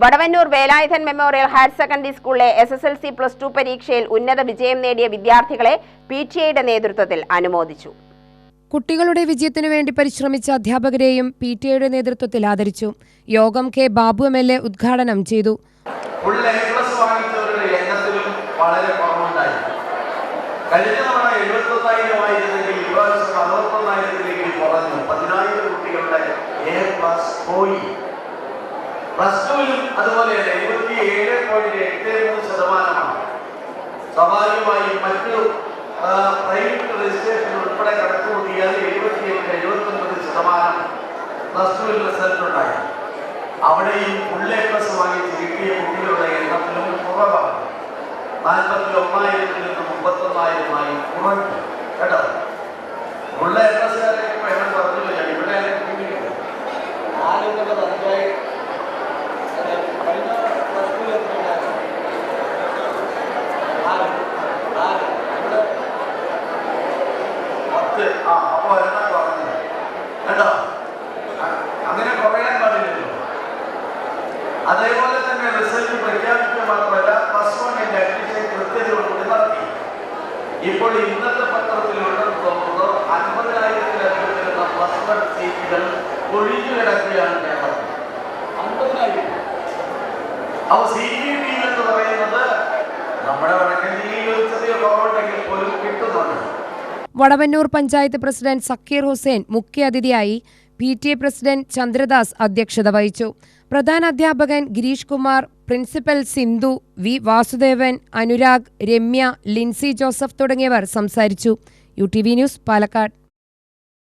Vadavannur Velayudhan memorial higher secondary സ്കൂളിലെ S S L C plus two പരീക്ഷയിൽ ഉന്നത വിജയം നേടിയ വിദ്യാർത്ഥികളെ പി ടി ഐയുടെ നേതൃത്വത്തിൽ അനുമോദിച്ചു. കുട്ടികളുടെ വിജയത്തിനു വേണ്ടി പരിശ്രമിച്ച അധ്യാപകരെയും പി ടി ഐയുടെ നേതൃത്വത്തിൽ ആദരിച്ചു. യോഗം K Babu M L A ഉദ്ഘാടനം ചെയ്തു. വളരെ കുറവുണ്ടായി. കഴിഞ്ഞ തവണ എഴുപത്തൊന്നായിരം ആയിരുന്നെങ്കിൽ ഇപ്രാവശ്യം അറുപത്തൊന്നായിരത്തിലേക്ക് കുറഞ്ഞു. പതിനായിരം കുട്ടികളുടെ എ പ്ലസ് പോയി. പ്ലസ് അതുപോലെ എഴുപത്തി ഏഴ് പോയിന്റ് എട്ട് മൂന്ന് ശതമാനമാണ്. സ്വാഭാവികമായും മറ്റു പ്രൈവറ്റ് രജിസ്ട്രേഷൻ ഉൾപ്പെടെ കണക്കുകൂട്ടിയാൽ എഴുപത്തി എഴുപത്തൊൻപത് ശതമാനം പ്ലസ് ടുവിൽ റിസൾട്ട് ഉണ്ടായി. അവിടെയും ഫുൾ എ പ്ലസ് വാങ്ങിച്ച് കിട്ടിയ കുട്ടികളുടെ എണ്ണത്തിലും കുറവാണ്. നാൽപ്പത്തി ഒന്നായിരത്തിൽ നിന്ന് മുപ്പത്തൊന്നായിരമായി കുറഞ്ഞു. കേട്ടോ? ഫുൾ എ കുറഞ്ഞു ഞാൻ ഇവിടെ ആരെങ്കിലും എന്നുള്ളത് അഞ്ചായി കഴിഞ്ഞ പ്ലസ് ടുവിൽ എത്ര ഉണ്ടായിരുന്നു? നാല്. നാല്. ഇവിടെ പത്ത്. ആ കുറഞ്ഞു കേട്ടോ? അങ്ങനെ കുറയാൻ പാടില്ലല്ലോ അതേപോലെ തന്നെ റിസൾട്ട് പ്രഖ്യാപിക്കുക മാത്രമല്ല പ്ലസ് വണ്ണിന്റെ അഡ്മിഷൻ കൃത്യതയോടുകൂടി നടത്തി ഇപ്പോൾ ഇന്നത്തെ പത്രത്തിലുണ്ടെന്ന് തോന്നുന്നത് അൻപതിനായിരത്തിലധികം വരുന്ന പ്ലസ് വൺ സീറ്റുകൾ ഒഴിഞ്ഞു കിടക്കുകയാണ് കേരളത്തിൽ. അൻപതിനായിരം? അപ്പോൾ C P Vadavannur panchayat president Zakir Hussain മുഖ്യാതിഥിയായി P T A president Chandradas അധ്യക്ഷത വഹിച്ചു. പ്രധാന അധ്യാപകൻ Girish Kumar principal Sindhu V Vasudevan Anurag Ramya Lincy Joseph തുടങ്ങിയവർ സംസാരിച്ചു. U T V news Palakkad.